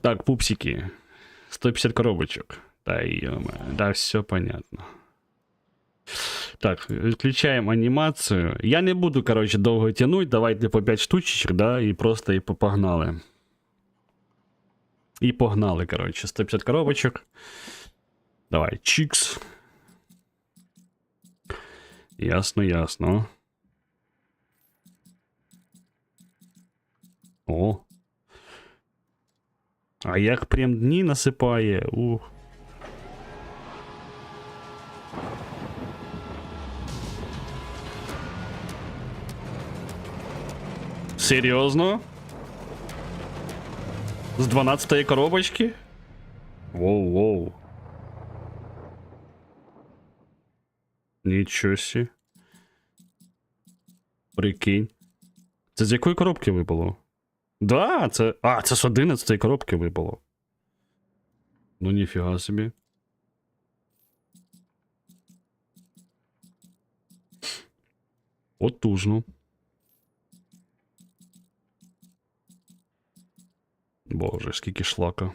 Так, пупсики. 150 коробочок. Да, ё да, все понятно. Так, включаем анимацию. Я не буду, короче, довго тянуть. Давайте по 5 штучек, да, і просто і погнали. І погнали, короче. 150 коробочок. Давай, чикс. Ясно, ясно. А як прям дні насипає. Ух. Серйозно? З 12 коробочки? Воу-воу. Нічого сі. Прикинь. Це з якої коробки випало? Да, це. А, це з 11 коробки випало. Ну ніфіга собі. Отужно. Боже, скільки шлака.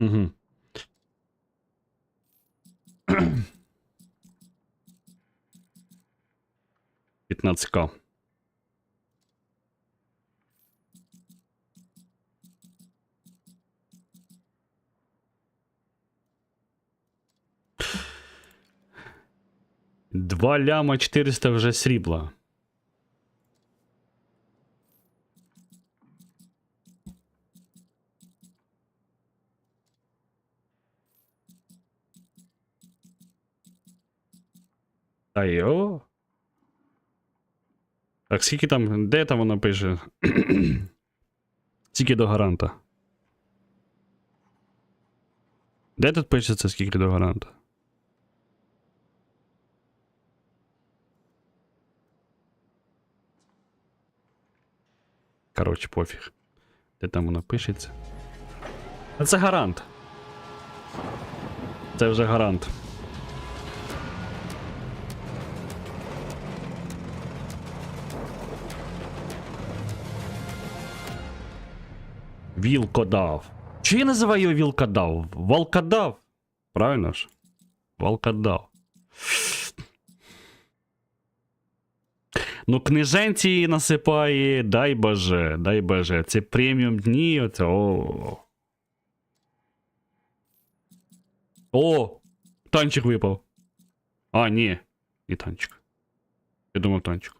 Угу. Пятнадцать к Два ляма 400 вже срібла. Та йо. Так, скільки там. Де там воно пише? Скільки до гаранта? Де тут пишеться скільки до гаранта? Коротше, пофіг. Де там воно пишеться? Це гарант. Це вже гарант. Вілкодав. Чи я називаю його вілкодав? Волкодав. Правильно ж? Волкодав. Ну, книженці насипає, дай боже, дай боже. Це преміум дні. Оце, о. О! Танчик випав. А, ні. І танчик. Я думав танчик.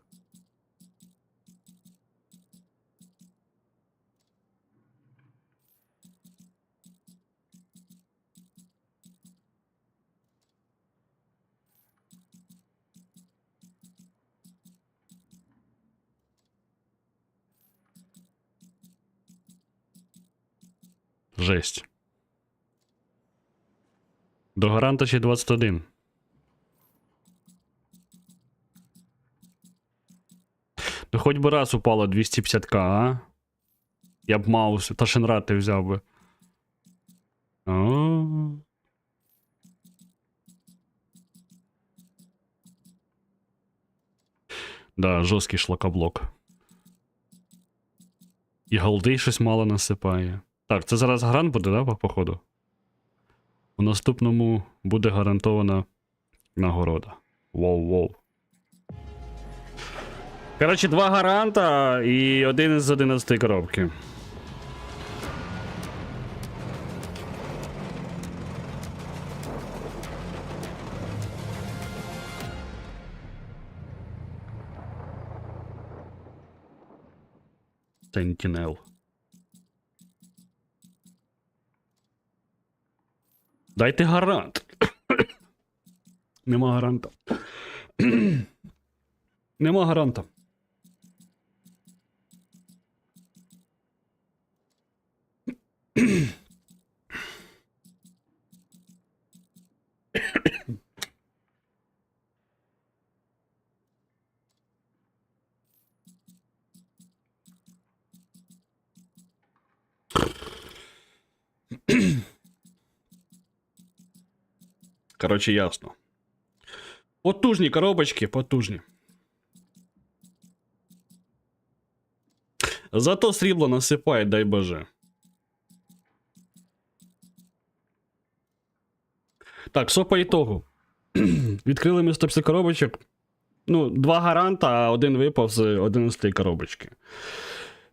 Жесть. До гаранта ще 21. Ну хоч би раз упало 250к, а? Я б мав та Шенрати взяв би. О. Да, жорсткий шлакоблок. І голди щось мало насипає. Так, це зараз грант буде, да, походу? У наступному буде гарантована нагорода. Воу-воу. Коротше, два гаранта і один із 11 коробки. Сентінел. Дайте гарант. Нема гаранта. Нема гаранта. Коротше, ясно. Потужні коробочки, потужні. Зато срібло насипає, дай боже. Так, що по ітогу? Відкрили ми 150 коробочок. Ну, два гаранта, а один випав з 11 коробочки.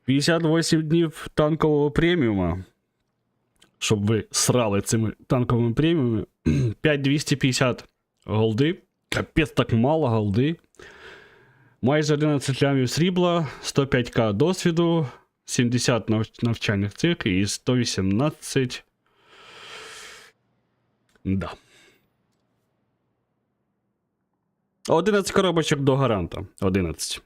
58 днів танкового преміума. Щоб ви срали цими танковими преміумами. 5250 голди. Капець так мало голди. Майже 11 лямів срібла, 105к досвіду, 70 нав- навчальних цих і 118. Да. 11 коробочок до гаранта. 11.